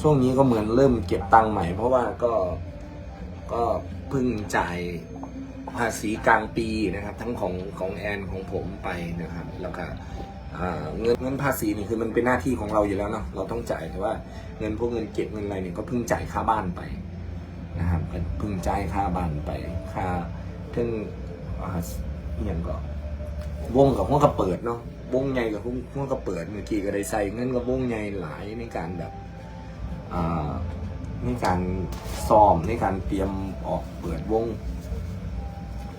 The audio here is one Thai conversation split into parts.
ช่วงนี้ก็เหมือนเริ่มเก็บตังค์ใหม่ เพราะว่าก็ก็เพิ่งจ่ายภาษีกลางปีนะครับ ทั้งของของแอนของผมไปนะครับ แล้วก็เงินเงินภาษีนี่คือมันเป็นหน้าที่ของเราอยู่แล้วเนาะเราต้องจ่ายแต่ว่าเงินพวกเงินเก็บเงินอะไรเนี่ยก็เพิ่งจ่ายค่าบ้านไปนะครับก็เพิ่งจ่ายค่าบ้านไปค่าถึงอ่าอย่างก็วงกับพวกก็เปิดเนาะวงใหญ่กับพวกก็เปิดเมื่อกี้ก็ได้ใส่เงินกับวงใหญ่หลายในการแบบ ในการซ้อมในการเตรียมออกเปิดวง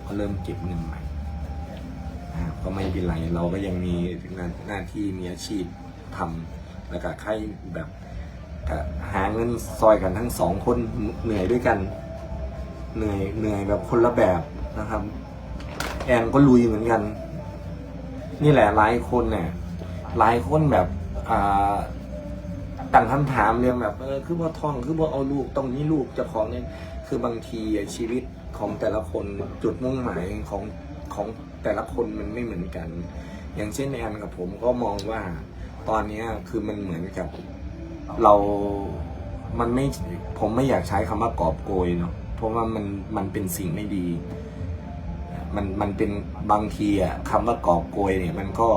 ก็เริ่มเก็บเงินใหม่ก็ไม่เป็นไรเราก็ยังมีหน้าหน้าที่มีอาชีพทำแล้วก็ใครแบบหาเงินซอยกันทั้งสองคนเหนื่อยด้วยกัน เหนื่อยเหนื่อยแบบคนละแบบนะครับ แอนก็ลุยเหมือนกัน นี่แหละหลายคนเนี่ยหลายคนแบบอ่า ตั้งคำถามเรื่องแบบเออคือว่าท้องคือว่าเอาลูกต้องมีลูกเจะของเนี่ยคือบางทีชีวิตของแต่ละคนจุดมุ่งหมายของของแต่ละคนมันไม่เหมือนกัน อย่างเช่นแอนกับผมก็มองว่าตอนเนี้ยคือมันเหมือนกับเรา มันไม่ ผมไม่อยากใช้คำว่ากอบโกยเนาะ เพราะว่ามัน มันเป็นสิ่งไม่ดี มัน มันเป็นบางทีอะคำว่ากอบโกยเนี่ย มันก็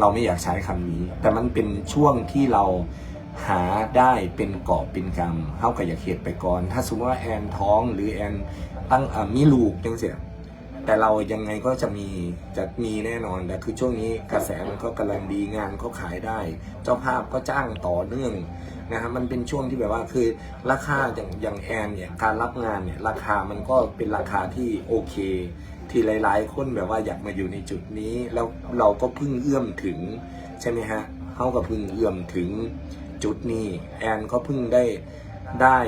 เราไม่อยากใช้คำนี้ แต่มันเป็นช่วงที่เรา หาได้เป็นกอบเป็นกรรมเท่ากับอยากเหตุไปก่อน ถ้าสมมติว่าแอนท้องหรือแอนตั้งมีลูกจังเสียแต่เรายังไงก็จะมีจะมีแน่นอนแต่คือช่วงนี้กระแสมันก็กำลังดีงานก็ขายได้ เจ้าภาพก็จ้างต่อเนื่องนะครับมันเป็นช่วงที่แบบว่าคือราคาอย่างอย่างแอนเนี่ยการรับงานเนี่ยราคามันก็เป็นราคาที่โอเค ที่หลายๆคนแบบว่าอยากมาอยู่ในจุดนี้ แล้วเราก็พิ่งเอื้อมถึงใช่ไหมฮะเขาก็พิ่งเอื้อมถึง จุดนี้แอนก็เพิ่งได้ได้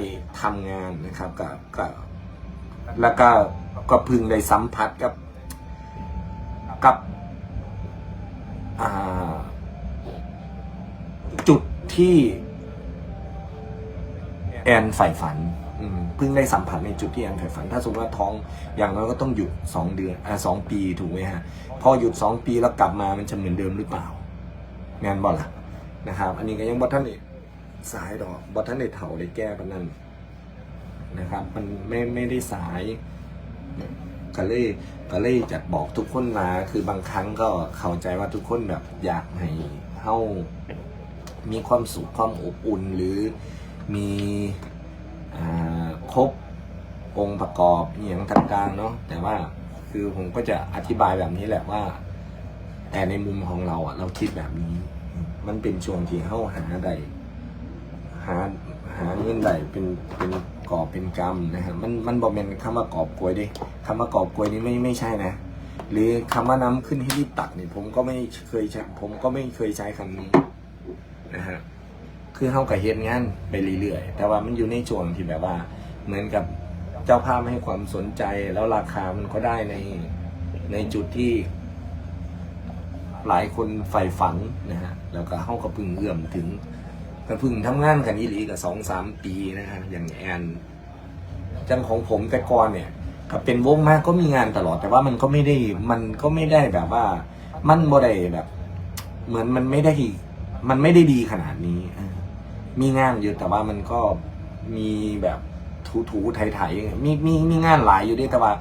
ทำงานนะครับกับกับแล้วก็ก็เพิ่งได้สัมผัสกับกับจุดที่แอนใฝ่ฝันเพิ่งได้สัมผัสในจุดที่แอนใฝ่ฝัน ถ้าสมมติว่าท้องอย่างน้อยก็ต้องหยุดสองเดือนอ่าสองปีถูกไหมฮะ พอหยุดสองปีแล้วกลับมามันจะเหมือนเดิมหรือเปล่าแมนบอลล่ะ นะครับ อันนี้ก็ยังบอท่านได้สายดอกบอท่านได้เถาได้แก้ปนนั้นนะครับ มันไม่ไม่ได้สายก็เลยก็เลยจะบอกทุกคนมาคือบางครั้งก็เข้าใจว่าทุกคนแบบอยากให้เฮามีความสุขความอบอุ่นหรือมีอ่าครบองค์ประกอบอย่างต่างๆเนาะแต่ว่าคือผมก็จะอธิบายแบบนี้แหละว่า แต่ในมุมของเราอะเราคิดแบบนี้ มันเป็นช่วงที่เข้าหาใดหาหาเงินใดเป็นเป็นกอบเป็นกรรมนะฮะมันมันบอกเป็นคำว่ากอบกลวยดิคำว่ากอบกลวยนี่ไม่ไม่ใช่นะ หรือคำว่าน้ำขึ้นให้รีบตักเนี่ยผมก็ไม่เคยใช้ผมก็ไม่เคยใช้คำนี้นะฮะคือเข้ากับเฮ็ดงานไปเรื่อยๆแต่ว่ามันอยู่ในช่วงที่แบบว่า เหมือนกับเจ้าภาพให้ความสนใจแล้วราคามันก็ได้ในในจุดที่ หลายคนใฝ่ฝันนะฮะแล้วก็เข้าก็เพึ่งเอื้อมถึงก็เพึ่งทำงานกันอีหลีกับสองสามปีนะฮะอย่างแอนจังของผมแต่ก่อนเนี่ยก็เป็นวงมากก็มีงานตลอด แต่ว่ามันก็ไม่ได้มันก็ไม่ได้แบบว่า มันบ่ได้แบบ เหมือนมันไม่ได้มันไม่ได้ดีขนาดนี้มีงานอยู่แต่ว่ามันก็มีแบบถูถูๆไถๆมีมีมีงานหลายอยู่ด้วยแต่ว่า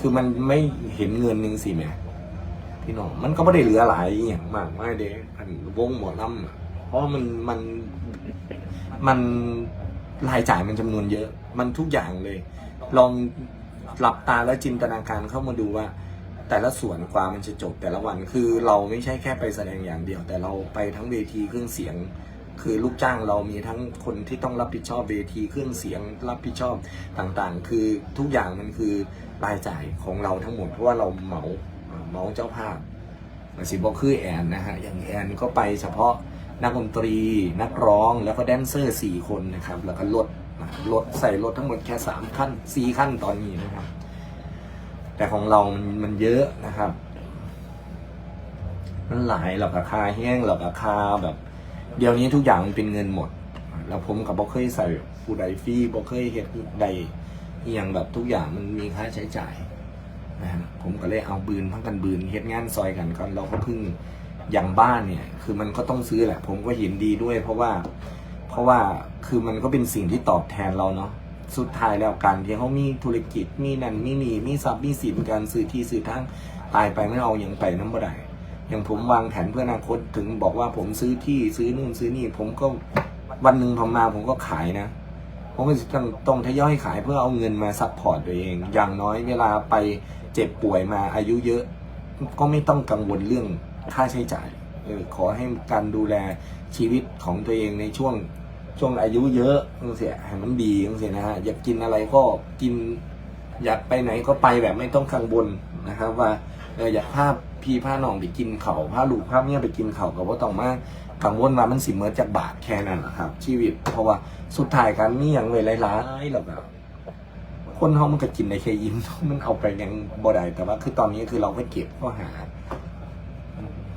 คือมันไม่เห็นเงินหนึงสิแม่ พี่น้องมันก็ไม่ได้เหลือหลายอย่างมากไม่เด้อันวงหมอลำเพราะมันมันมันรายจ่ายมันจำนวนเยอะ มันทุกอย่างเลย ลองหลับตาแล้วจินตนาการเข้ามาดูว่า แต่ละส่วนกว่ามันจะจบแต่ละวันคือเราไม่ใช่แค่ไปแสดงอย่างเดียว แต่เราไปทั้งเวทีเครื่องเสียง คือลูกจ้างเรามีทั้งคนที่ต้องรับผิดชอบเวทีเครื่องเสียง รับผิดชอบต่างๆ คือทุกอย่างมันคือรายจ่ายของเราทั้งหมดเพราะว่าเราเหมา มาเจ้าภาพสิบอกคือแอนนะฮะ อย่างแอนก็ไปเฉพาะนักดนตรี นักร้องแล้วก็แดนเซอร์สี่คนนะครับ แล้วก็รถรถใส่รถทั้งหมดแค่สามขั้นสี่ขั้นตอนนี้นะครับ แต่ของเรามันมันเยอะนะครับ มันหลายหรอกราคาแห้งหรอกราคาแบบ เดี๋ยวนี้ทุกอย่างมันเป็นเงินหมด แล้วผมกับบอกเคยใส่ผู้ใดฟรีบอกเคยเฮ็ดใดอย่างแบบทุกอย่างมันมีค่าใช้จ่าย นะผมก็เลยเอาบืนพักกันบืนเฮ็ดงานซอยกันก่อนเราก็พึ่งอย่างบ้านเนี่ย คือมันก็ต้องซื้อแหละ ผมก็เห็นดีด้วย เพราะว่า เพราะว่าคือมันก็เป็นสิ่งที่ตอบแทนเราเนาะสุดท้ายแล้วการที่เขามีธุรกิจมีนั่นมีนี่มีทรัพย์มีสินการซื้อที่ซื้อทางตายไปไม่เอาอย่างไปน้ำบ่ได้อย่างผมวางแผนเพื่ออนาคตถึงบอกว่าผมซื้อที่ซื้อนู่นซื้อนี่ ผมก็วันหนึ่งผมมาผมก็ขายนะ ผมก็ต้องต้องทยอยขายเพื่อเอาเงินมาซัพพอร์ตตัวเอง อย่างน้อยเวลาไปเจ็บป่วยมาอายุเยอะ ก็ไม่ต้องกังวลเรื่องค่าใช้จ่ายออขอให้การดูแลชีวิตของตัวเองในช่วงช่วงอายุเยอะจังเสียให้มันดีจังเสียนะฮะอยากกินอะไรก็กิน อยากไปไหนก็ไปแบบไม่ต้องกังวลนะครับ ว่าเอออยากพาพี่พาน้องไปกินเขาวพาลูกพาเมียไปกินเขาก็บ่ต้องมา กังวลว่ามันสิเมิดจากบาทแค่นั้นนะครับ ชีวิต เพราะว่าสุดท้ายกันมีอย่างเวลายๆแล้วแบบคนเขามันก็กินในแค่ยิ้มมันเอาไปยังบ่ได้แต่ว่าคือตอนนี้คือเราก็เก็บก็หา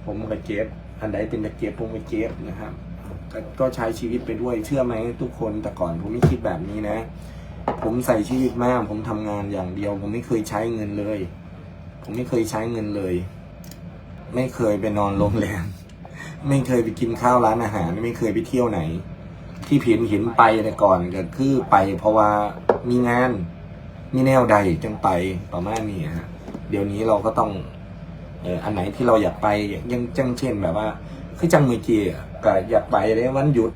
ผมก็เก็บอันใดเป็นตะเก็บผมก็เก็บนะครับก็ใช้ชีวิตไปด้วยเชื่อไหมทุกคนแต่ก่อนผมไม่คิดแบบนี้นะ ผมใส่ชีวิตมาก ผมทำงานอย่างเดียว ผมไม่เคยใช้เงินเลย ผมไม่เคยใช้เงินเลย ไม่เคยไปนอนโรงแรม ไม่เคยไปกินข้าวร้านอาหาร ไม่เคยไปเที่ยวไหน ที่เห็นเห็นไปแต่ก่อนก็คือไปเพราะว่ามีงาน มีแนวใดจังไปประมาณนี้ฮะเดี๋ยวนี้เราก็ต้องเอออันไหนที่เราอยากไปยังจังเช่นแบบว่า คือจังมือกี้ก็อยากไปเลยวันหยุด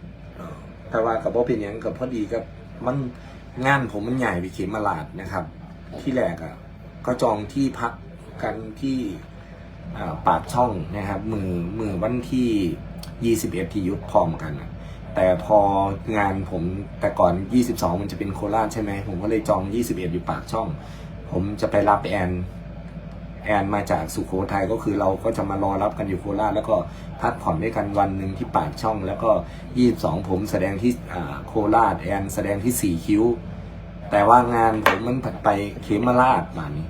แต่ว่ากับพ่เป็นหยังกับพอดีกับมันงานผมมันใหญ่ไปเขมราดนะครับ ที่แรกอะก็จองที่พักกันที่ ปากช่องนะครับ มือมือวันที่ 21 ที่ยุดพร้อมกัน แต่พองานผมแต่ก่อน 22 มันจะเป็นโคราชใช่ไหม ผมก็เลยจอง 21 อยู่ปากช่อง ผมจะไปรับแอนแอนมาจากสุโขทัยก็คือเราก็จะมารอรับกันอยู่โคราชแล้วก็พักผ่อนด้วยกันวันหนึ่งที่ปากช่อง แล้วก็ 22 ผมแสดงที่โคราชแอนแสดงที่สี่คิ้ว แต่ว่างานผมมันผัดไปเขมราชมานี่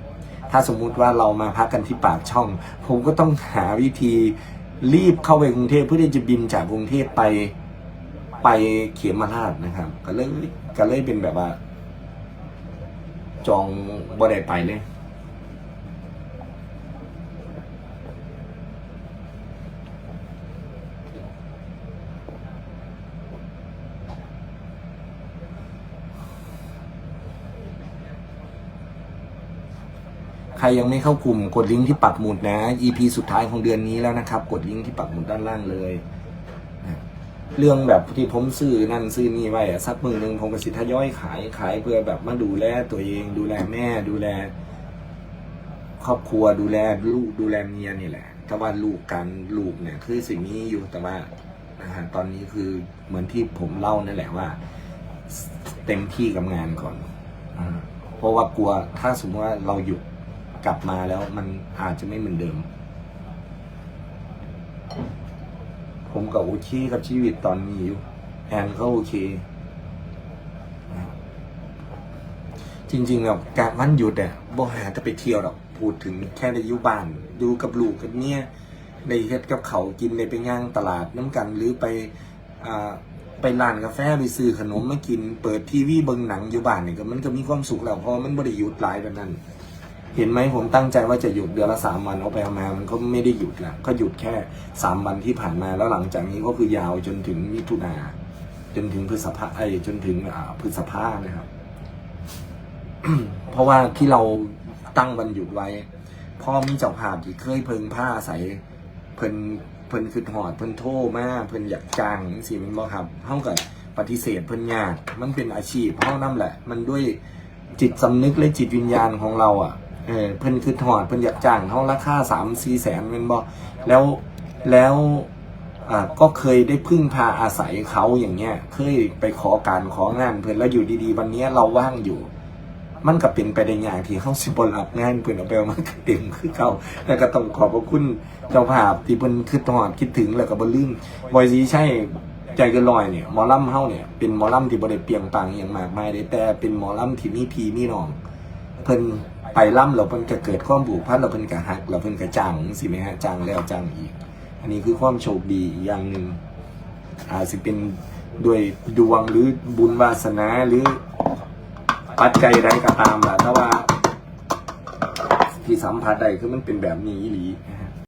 ถ้าสมมุติว่าเรามาพักกันที่ปากช่อง ผมก็ต้องหาวิธีรีบเข้าไปกรุงเทพเพื่อที่จะบินจากกรุงเทพไปไปเขียมาราชนะครับ ก็เลยก็เลยเป็นแบบว่า จองบ่ได้ไปเลย รยังไม่เข้ากลุ่มกดลิงก์ที่ปักหมุดนะ EP สุดท้ายของเดือนนี้แล้วนะครับ กดลิงก์ที่ปักหมุดด้านล่างเลยนะเรื่องแบบที่ผมซื้อนั่นซื้อนี่ไว้อะสักมือหนึ่งผมก็สิทยอยขายขายเพื่อแบบมาดูแลตัวเอง ดูแลแม่ ดูแล ครอบครัวดูแลลูกดูแลเมียนี่แหละแต่ว่าลูกกันลูกเนี่ย คือสิ่งนี้อยู่แต่ว่าอาหารตอนนี้คือเหมือนที่ผมเล่านั่นแหละว่า เต็มที่กับงานก่อนอเพราะว่ากลัวถ้าสมมติว่าเราหยุด กลับมาแล้วมันอาจจะไม่เหมือนเดิม ผมกับโอเคกับชีวิตตอนนี้อยู่แอนก็โอเค จริงๆแบบการวันหยุดอะบ่หาจะไปเที่ยวหรอกพูดถึงแค่ในอยู่บ้านดูกับลูกกับเมียได้เฮ็ดกับเขากินได้ไปย่างตลาดน้ำกันหรือไปอไปร้านกาแฟไปซื้อขนมมากิน เปิดทีวีเบิ่งหนังอยู่บ้านนี่ก็มันก็มีความสุขแล้วเพราะมันบ่ได้หยุดหลายแบบนั้น เห็นไหมผมตั้งใจว่าจะหยุดเดือนละสามวันเอาไปเอามา มันก็ไม่ได้หยุดละก็หยุดแค่สามวันที่ผ่านมาแล้วหลังจากนี้ก็คือยาวจนถึงมิถุนาจนถึงพฤษภาไอจนถึงอ่าพฤษภานะครับ เพราะว่าที่เราตั้งวันหยุดไว้พ่อมีเจ้าภาพที่เคยเพิงผ้าใส่เพิ่นเพิ่นคือหอดเพิ่นโทมาเพิ่นอยากจ้างสิมันบ่ครับเท่ากับปฏิเสธเพิ่นยากมันเป็นอาชีพเท่านั้นแหละ มันด้วยจิตสำนึกและจิตวิญญาณของเราอะ เออเพิ่นคือหอดเพิ่นอยากจ้างเท่าราคาสามสี่แสนแมันบ่แล้วแล้วอ่าก็เคยได้พึ่งพาอาศัยเขาอย่างเงี้ย เคยไปขอการของานเพิ่นแล้วอยู่ดีๆ วันนี้เราว่างอยู่ มันก็เป็นไปได้อย่างที่เขาสิบรับงานเพิ่นเอาไปเอามาเต็มคือเก่าแล้วก็ต้องขอบพระคุณเจ้าภาพที่เพิ่นคือตอดคิดถึงแล้วก็บ่ลืมบอยซีใช่ใจเกินลอยเนี่ยหมอลำเฮาเนี่ยเป็นหมอลำที่บ่ได้เปียงปังอย่างมากมายเด้แต่เป็นหมอลำที่มีพีมีน้อง เพิ่น ไปล่ำเราเพิ่นก็เกิดความผูกพันเราเพิ่นก็หัก เราเพิ่นก็จังสิแม่ฮะจังแล้วจังอีก อันนี้คือความโชคดีอีกอย่างหนึ่งอาจสิเป็นด้วยดวงหรือบุญวาสนาหรือปัจจัยใดก็ตามแหละแต่ว่าที่สัมผัสได้คือมันเป็นแบบนี้อีหลี